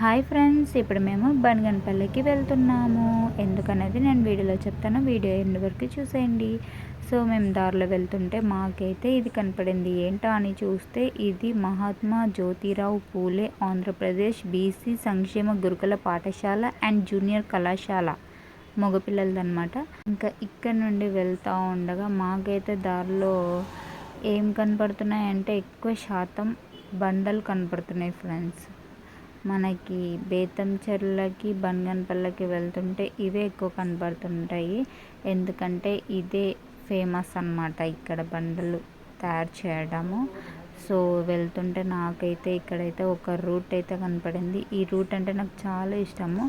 Hi friends ఇప్పుడు మేము బనగనపల్లికి వెళ్తున్నాము. ఎందుకనేది నేను వీడియోలో చెప్తాను. వీడియో ఎండ్ వరకు చూసేయండి. సో మేము దారిలో వెళ్తుంటే మాకైతే ఇది కనపడింది. ఏంటో అని చూస్తే ఇది మహాత్మా జ్యోతిరావు పూలే ఆంధ్రప్రదేశ్ బీసీ సంక్షేమ గురుకుల పాఠశాల అండ్ జూనియర్ కళాశాల. మగపిల్లలదనమాట ఇంకా ఇక్కడ నుండి వెళ్తూ ఉండగా మాకైతే దారిలో ఏం కనపడుతున్నాయంటే ఎక్కువ శాతం బండలు కనపడుతున్నాయి ఫ్రెండ్స్. మనకి బేతంచెర్లకి బంగన్పల్లకి వెళ్తుంటే ఇవే ఎక్కువ కనబడుతుంటాయి. ఎందుకంటే ఇదే ఫేమస్ అనమాట ఇక్కడ బండలు తయారు చేయడము. సో వెళ్తుంటే నాకైతే ఇక్కడైతే ఒక రూట్ అయితే కనపడింది. ఈ రూట్ అంటే నాకు చాలా ఇష్టము.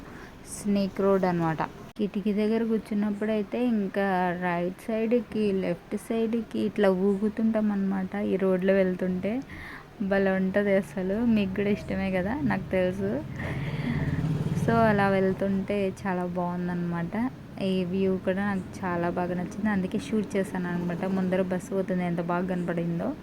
స్నేక్ రోడ్ అనమాట కిటికీ దగ్గర కూర్చున్నప్పుడు అయితే ఇంకా రైట్ సైడ్కి లెఫ్ట్ సైడ్కి ఇట్లా ఊగుతుంటాం అనమాట ఈ రోడ్లో వెళ్తుంటే. భలే ఉంటుంది అసలు. మీకు కూడా ఇష్టమే కదా నాకు తెలుసు. సో అలా వెళ్తుంటే చాలా బాగుందన్నమాట. ఈ వ్యూ కూడా నాకు చాలా బాగా నచ్చింది. అందుకే షూట్ చేశాను అనమాట ముందర బస్సు పోతుంది ఎంత బాగా కనపడిందో.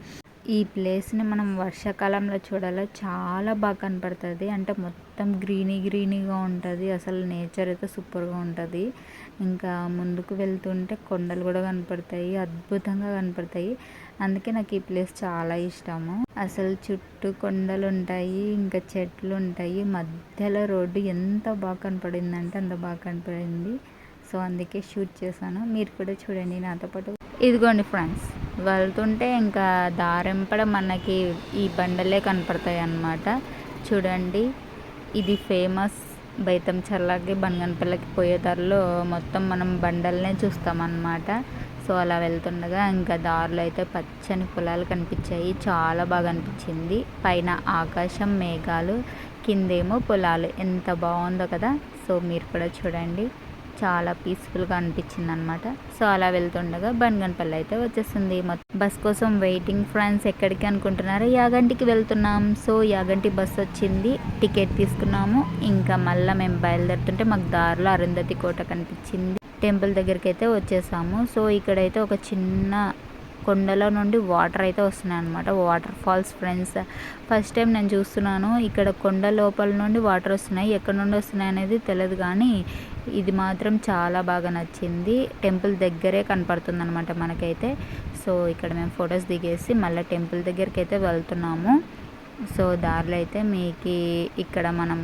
ఈ ప్లేస్ని మనం వర్షాకాలంలో చూడాలో చాలా బాగా కనపడుతుంది. అంటే మొత్తం గ్రీనీ గ్రీనీగా ఉంటుంది. అసలు నేచర్ అయితే సూపర్గా ఉంటుంది. ఇంకా ముందుకు వెళ్తుంటే కొండలు కూడా కనపడతాయి. అద్భుతంగా కనపడతాయి. అందుకే నాకు ఈ ప్లేస్ చాలా ఇష్టము. అసలు చుట్టూ కొండలు ఉంటాయి ఇంకా చెట్లు ఉంటాయి. మధ్యలో రోడ్డు ఎంత బాగా కనపడిందంటే అంత బాగా కనపడింది. సో అందుకే షూట్ చేశాను. మీరు కూడా చూడండి నాతో పాటు. ఇదిగోండి ఫ్రెండ్స్. వెళ్తుంటే ఇంకా దారెంపడ మనకి ఈ బండలే కనపడతాయి అన్నమాట చూడండి ఇది ఫేమస్ బైతం చల్లకి బనగనపల్లికి పోయే దారిలో మొత్తం మనం బండల్నే చూస్తామన్నమాట. సో అలా వెళ్తుండగా ఇంకా దారిలో అయితే పచ్చని పొలాలు కనిపించాయి. చాలా బాగా అనిపించింది. పైన ఆకాశం మేఘాలు కిందేమో పొలాలు. ఎంత బాగుందో కదా. సో మీరు కూడా చూడండి. చాలా పీస్ఫుల్గా అనిపించింది అనమాట సో అలా వెళ్తుండగా బన్గన్పల్లి అయితే వచ్చేస్తుంది. బస్ కోసం వెయిటింగ్ ఫ్రెండ్స్ ఎక్కడికి అనుకుంటున్నారా? యాగంటికి వెళ్తున్నాం. సో యాగంటి బస్ వచ్చింది. టికెట్ తీసుకున్నాము. ఇంకా మళ్ళీ మేము బయలుదేరుతుంటే మాకు దారిలో అరుంధతి కోట కనిపించింది. టెంపుల్ దగ్గరికి అయితే వచ్చేసాము. సో ఇక్కడైతే ఒక చిన్న కొండలో నుండి వాటర్ అయితే వస్తున్నాయి అనమాట water falls friends first time నేను చూస్తున్నాను. ఇక్కడ కొండ లోపల నుండి వాటర్ వస్తున్నాయి. ఎక్కడ నుండి వస్తున్నాయి అనేది తెలియదు కానీ ఇది మాత్రం చాలా బాగా నచ్చింది. టెంపుల్ దగ్గరే కనపడుతుంది అనమాట మనకైతే. సో ఇక్కడ మేము ఫొటోస్ దిగేసి మళ్ళీ టెంపుల్ దగ్గరికి అయితే వెళ్తున్నాము. సో దారిలో అయితే మీకు ఇక్కడ మనం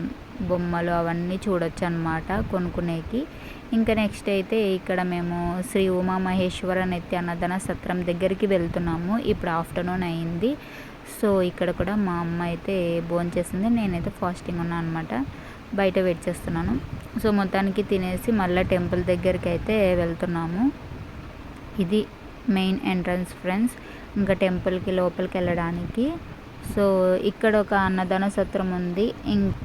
బొమ్మలు అవన్నీ చూడొచ్చు అనమాట కొనుక్కునేకి. ఇంకా నెక్స్ట్ అయితే ఇక్కడ మేము శ్రీ ఉమా మహేశ్వర నిత్య అన్నదాన సత్రం దగ్గరికి వెళ్తున్నాము. ఇప్పుడు ఆఫ్టర్నూన్ అయింది. సో ఇక్కడ కూడా మా అమ్మ అయితే చేసింది నేనైతే ఫాస్టింగ్ ఉన్నాను అనమాట బయట వెయిట్ చేస్తున్నాను. సో మొత్తానికి తినేసి మళ్ళీ టెంపుల్ దగ్గరికి అయితే వెళ్తున్నాము. ఇది మెయిన్ ఎంట్రన్స్ ఫ్రెండ్స్ ఇంకా టెంపుల్కి లోపలికి వెళ్ళడానికి సో ఇక్కడ ఒక అన్నదాన సత్రం ఉంది.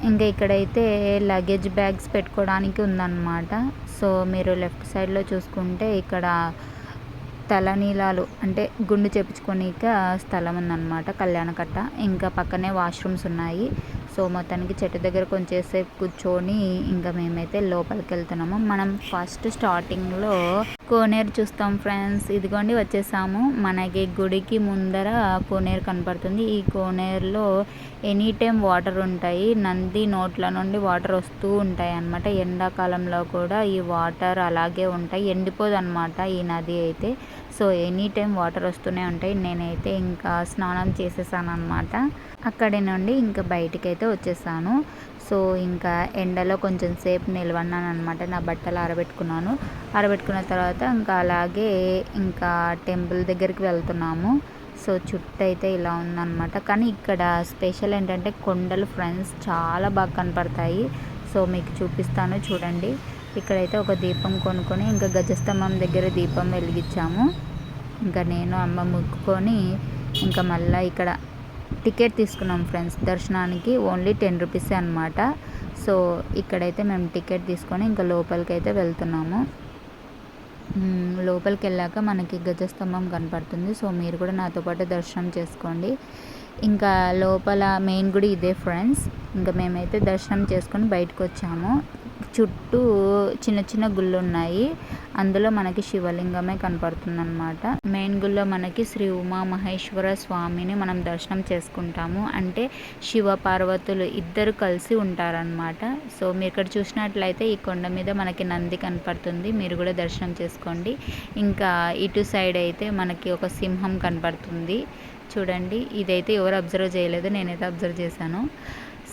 ఇంకా ఇక్కడైతే లగేజ్ బ్యాగ్స్ పెట్టుకోవడానికి ఉందన్నమాట. సో మీరు లెఫ్ట్ సైడ్లో చూసుకుంటే ఇక్కడ తలనీలాలు అంటే గుండు చేపించుకోనిక స్థలం ఉందన్నమాట కళ్యాణకట్ట. ఇంకా పక్కనే వాష్రూమ్స్ ఉన్నాయి. సో మొత్తానికి చెట్టు దగ్గర కొంచెంసేపు కూర్చొని ఇంకా మేమైతే లోపలికి వెళ్తున్నాము మనం ఫస్ట్ స్టార్టింగ్లో కోనేరు చూస్తాం ఫ్రెండ్స్. ఇదిగోండి వచ్చేసాము. మనకి గుడికి ముందర కోనేరు కనపడుతుంది. ఈ కోనేరులో ఎనీ టైం వాటర్ ఉంటాయి. నంది నోట్ల నుండి వాటర్ వస్తూ ఉంటాయి అన్నమాట. ఎండాకాలంలో కూడా ఈ వాటర్ అలాగే ఉంటాయి. ఎండిపోదు అనమాట ఈ నది అయితే. సో ఎనీ టైం వాటర్ వస్తూనే ఉంటాయి. నేనైతే ఇంకా స్నానం చేసేసాను అనమాట అక్కడి నుండి ఇంకా బయటికి అయితే వచ్చేసాను. సో ఇంకా ఎండలో కొంచెం సేపు నిలవన్నాను అనమాట నా బట్టలు ఆరబెట్టుకున్నాను. ఆరబెట్టుకున్న తర్వాత ఇంకా అలాగే ఇంకా టెంపుల్ దగ్గరికి వెళ్తున్నాము. సో చుట్టూ అయితే ఇలా ఉందన్నమాట. కానీ ఇక్కడ స్పెషల్ ఏంటంటే కొండలు ఫ్రెండ్స్ చాలా బాగా కనపడతాయి. సో మీకు చూపిస్తాను చూడండి. ఇక్కడైతే ఒక దీపం కొనుక్కొని ఇంకా గజస్తంభం దగ్గర దీపం వెలిగించాము. ఇంకా నేను అమ్మ ముక్కుకొని ఇంకా మళ్ళీ ఇక్కడ టికెట్ తీసుకున్నాం ఫ్రెండ్స్. దర్శనానికి ఓన్లీ టెన్ రూపీసే అనమాట సో ఇక్కడైతే మేము టికెట్ తీసుకొని ఇంకా లోపలికి అయితే వెళ్తున్నాము. లోపలికి వెళ్ళాక మనకి గజస్తంభం కనపడుతుంది. సో మీరు కూడా నాతో పాటు దర్శనం చేసుకోండి. ఇంకా లోపల మెయిన్ గుడి ఇదే ఫ్రెండ్స్. ఇంకా మేమైతే దర్శనం చేసుకొని బయటకు వచ్చాము చుట్టూ చిన్న చిన్న గుళ్ళు ఉన్నాయి అందులో మనకి శివలింగమే కనపడుతుంది అనమాట మెయిన్ గుళ్ళో మనకి శ్రీ ఉమా మహేశ్వర స్వామిని మనం దర్శనం చేసుకుంటాము. అంటే శివ పార్వతులు ఇద్దరు కలిసి ఉంటారనమాట సో మీరు ఇక్కడ చూసినట్లయితే ఈ కొండ మీద మనకి నంది కనపడుతుంది. మీరు కూడా దర్శనం చేసుకోండి. ఇంకా ఇటు సైడ్ అయితే మనకి ఒక సింహం కనపడుతుంది. చూడండి ఇదైతే ఎవరు అబ్జర్వ్ చేయలేదు. నేనైతే అబ్జర్వ్ చేశాను.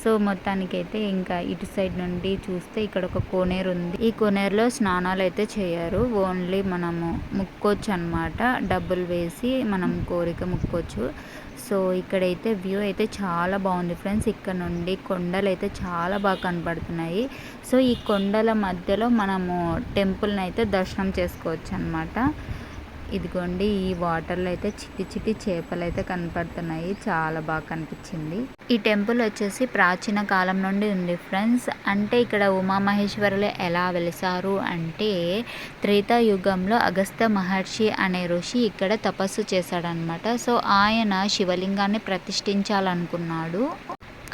సో మొత్తానికైతే ఇంకా ఇటు సైడ్ నుండి చూస్తే ఇక్కడ ఒక కోనేరు ఉంది. ఈ కోనేరులో స్నానాలు అయితే చేయరు. ఓన్లీ మనము ముక్కోచ్చు అనమాట డబ్బులు వేసి మనం కోరిక ముక్కోచ్చు. సో ఇక్కడైతే వ్యూ అయితే చాలా బాగుంది ఫ్రెండ్స్. ఇక్కడ నుండి కొండలు అయితే చాలా బాగా కనపడుతున్నాయి. సో ఈ కొండల మధ్యలో మనము టెంపుల్ని అయితే దర్శనం చేసుకోవచ్చు అనమాట ఇదిగోండి ఈ వాటర్లో అయితే చిట్టి చిట్టి చేపలు అయితే కనపడుతున్నాయి. చాలా బాగా కనిపించింది. ఈ టెంపుల్ వచ్చేసి ప్రాచీన కాలం నుండి ఉంది ఫ్రెండ్స్. అంటే ఇక్కడ ఉమామహేశ్వరులు ఎలా వెలిసారు అంటే త్రేతాయుగంలో అగస్త మహర్షి అనే ఋషి ఇక్కడ తపస్సు చేశాడనమాట సో ఆయన శివలింగాన్ని ప్రతిష్ఠించాలనుకున్నాడు.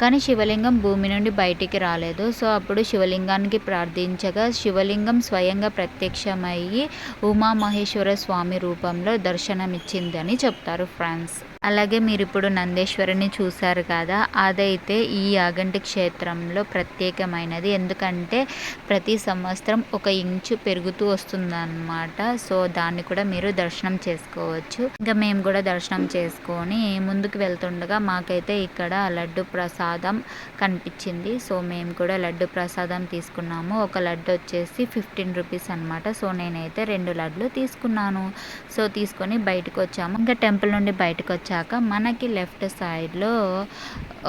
కానీ శివలింగం భూమి నుండి బయటికి రాలేదు. సో అప్పుడు శివలింగానికి ప్రార్థించగా శివలింగం స్వయంగా ప్రత్యక్షమయ్యి ఉమామహేశ్వర స్వామి రూపంలో దర్శనమిచ్చిందని చెప్తారు ఫ్రాన్స్ అలాగే మీరు ఇప్పుడు నందేశ్వరిని చూశారు కదా అదైతే ఈ యాగంటి క్షేత్రంలో ప్రత్యేకమైనది. ఎందుకంటే ప్రతి సంవత్సరం ఒక ఇంచు పెరుగుతూ వస్తుందన్నమాట. సో దాన్ని కూడా మీరు దర్శనం చేసుకోవచ్చు. ఇంకా మేము కూడా దర్శనం చేసుకొని ముందుకు వెళ్తుండగా మాకైతే ఇక్కడ లడ్డు ప్రసాదం కనిపించింది. సో మేము కూడా లడ్డు ప్రసాదం తీసుకున్నాము. ఒక లడ్డు వచ్చేసి ఫిఫ్టీన్ రూపీస్ అనమాట సో నేనైతే రెండు లడ్లు తీసుకున్నాను. సో తీసుకొని బయటకు వచ్చాము ఇంకా టెంపుల్ నుండి బయటకు వచ్చాము వచ్చాక మనకి లెఫ్ట్ సైడ్లో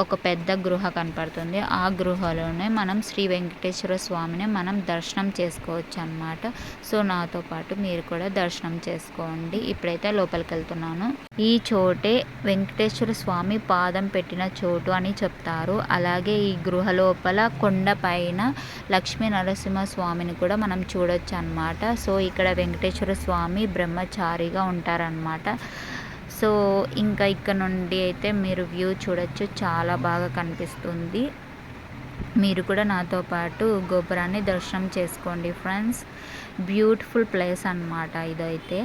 ఒక పెద్ద గృహ కనపడుతుంది. ఆ గృహలోనే మనం శ్రీ వెంకటేశ్వర స్వామిని మనం దర్శనం చేసుకోవచ్చు అనమాట సో నాతో పాటు మీరు కూడా దర్శనం చేసుకోండి. ఇప్పుడైతే లోపలికి వెళ్తున్నాను ఈ చోటే వెంకటేశ్వర స్వామి పాదం పెట్టిన చోటు అని చెప్తారు. అలాగే ఈ గృహ లోపల కొండ పైన లక్ష్మీ నరసింహ స్వామిని కూడా మనం చూడొచ్చు అనమాట సో ఇక్కడ వెంకటేశ్వర స్వామి బ్రహ్మచారిగా ఉంటారనమాట సో ఇంకా ఇక్కడ నుండి అయితే మీరు వ్యూ చూడొచ్చు. చాలా బాగా కనిపిస్తుంది. మీరు కూడా నాతో పాటు గోపురాన్ని దర్శనం చేసుకోండి ఫ్రెండ్స్. బ్యూటిఫుల్ ప్లేస్ అనమాట ఇదైతే.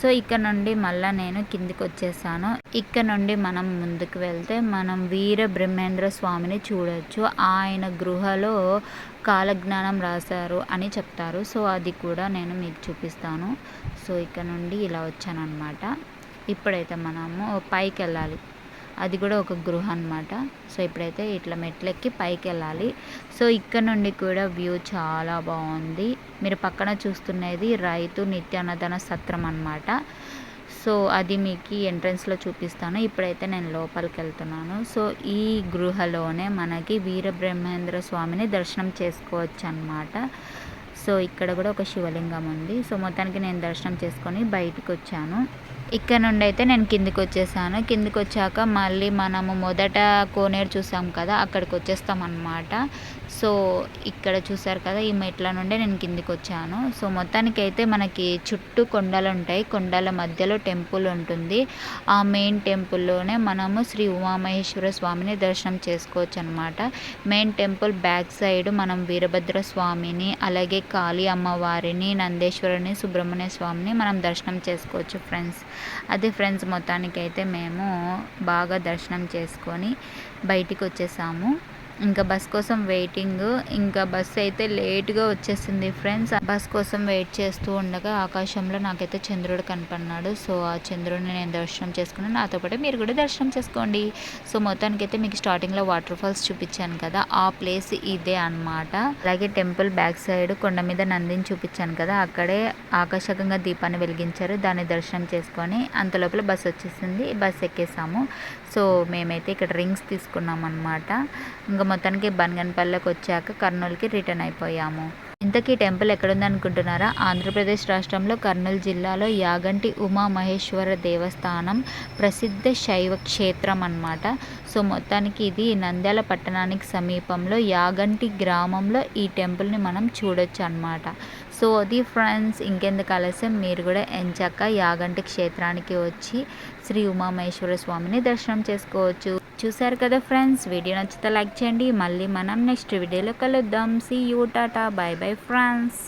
సో ఇక్కడ నుండి మళ్ళీ నేను కిందికి వచ్చేసాను. ఇక్కడ నుండి మనం ముందుకు వెళ్తే మనం వీర బ్రహ్మేంద్ర స్వామిని చూడొచ్చు. ఆయన గృహలో కాలజ్ఞానం రాశారు అని చెప్తారు. సో అది కూడా నేను మీకు చూపిస్తాను. సో ఇక్కడ నుండి ఇలా వచ్చాను అనమాట ఇప్పుడైతే మనము పైకి వెళ్ళాలి అది కూడా ఒక గృహ అనమాట సో ఇప్పుడైతే ఇట్లా మెట్లెక్కి పైకి వెళ్ళాలి సో ఇక్కడ నుండి కూడా వ్యూ చాలా బాగుంది. మీరు పక్కన చూస్తున్నది రైతు నిత్యాన్నదాన సత్రం అనమాట సో అది మీకు ఎంట్రన్స్లో చూపిస్తాను. ఇప్పుడైతే నేను లోపలికి వెళ్తున్నాను సో ఈ గృహలోనే మనకి వీరబ్రహ్మేంద్ర స్వామిని దర్శనం చేసుకోవచ్చు అనమాట సో ఇక్కడ కూడా ఒక శివలింగం ఉంది. సో మొత్తానికి నేను దర్శనం చేసుకొని బయటకు వచ్చాను ఇక్కడ నుండి అయితే నేను కిందికి వచ్చేసాను కిందికి వచ్చాక మళ్ళీ మనము మొదట కోనేరు చూసాం కదా అక్కడికి వచ్చేస్తాం అన్నమాట సో ఇక్కడ చూసారు కదా ఈ మెట్ల నుండే నేను కిందికి వచ్చాను సో మొత్తానికి అయితే మనకి చుట్టూ కొండలు ఉంటాయి కొండల మధ్యలో టెంపుల్ ఉంటుంది. ఆ మెయిన్ టెంపుల్లోనే మనము శ్రీ ఉమామహేశ్వర స్వామిని దర్శనం చేసుకోవచ్చు అనమాట మెయిన్ టెంపుల్ బ్యాక్ సైడ్ మనం వీరభద్ర స్వామిని అలాగే కాళీ అమ్మవారిని నందేశ్వరుని సుబ్రహ్మణ్య స్వామిని మనం దర్శనం చేసుకోవచ్చు ఫ్రెండ్స్. అదే ఫ్రెండ్స్ మొత్తానికి అయితే మేము బాగా దర్శనం చేసుకొని బయటికి వచ్చేసాము ఇంకా బస్ కోసం వెయిటింగ్. ఇంకా బస్ అయితే లేట్గా వచ్చేసింది ఫ్రెండ్స్. బస్ కోసం వెయిట్ చేస్తూ ఉండగా ఆకాశంలో నాకైతే చంద్రుడు కనపడినాడు సో ఆ చంద్రుడిని నేను దర్శనం చేసుకున్నాను నాతో పాటు మీరు కూడా దర్శనం చేసుకోండి. సో మొత్తానికి అయితే మీకు స్టార్టింగ్లో వాటర్ ఫాల్స్ చూపించాను కదా ఆ ప్లేస్ ఇదే అనమాట అలాగే టెంపుల్ బ్యాక్ సైడ్ కొండ మీద నందిని చూపించాను కదా అక్కడే ఆకర్షకంగా దీపాన్ని వెలిగించారు. దాన్ని దర్శనం చేసుకొని అంత లోపల బస్ వచ్చేసింది. బస్ ఎక్కేసాము. సో మేమైతే ఇక్కడ రింగ్స్ తీసుకున్నాం అనమాట ఇంకా మొత్తానికి బనగన్పల్లెకి వచ్చాక కర్నూలుకి రిటర్న్ అయిపోయాము. ఇంతకీ టెంపుల్ ఎక్కడుంది అనుకుంటున్నారా ఆంధ్రప్రదేశ్ రాష్ట్రంలో కర్నూలు జిల్లాలో యాగంటి ఉమామహేశ్వర దేవస్థానం ప్రసిద్ధ శైవ క్షేత్రం అన్నమాట సో మొత్తానికి ఇది నంద్యాల పట్టణానికి సమీపంలో యాగంటి గ్రామంలో ఈ టెంపుల్ని మనం చూడొచ్చు అనమాట సో అది ఫ్రెండ్స్ ఇంకెందుకు ఆలస్యం? మీరు కూడా ఎంచాక యాగంటి క్షేత్రానికి వచ్చి శ్రీ ఉమామహేశ్వర స్వామిని దర్శనం చేసుకోవచ్చు. చూసారు కదా ఫ్రెండ్స్? వీడియో నచ్చితే లైక్ చేయండి. మళ్ళీ మనం నెక్స్ట్ వీడియోలో కలుద్దాం. See you tata bye bye friends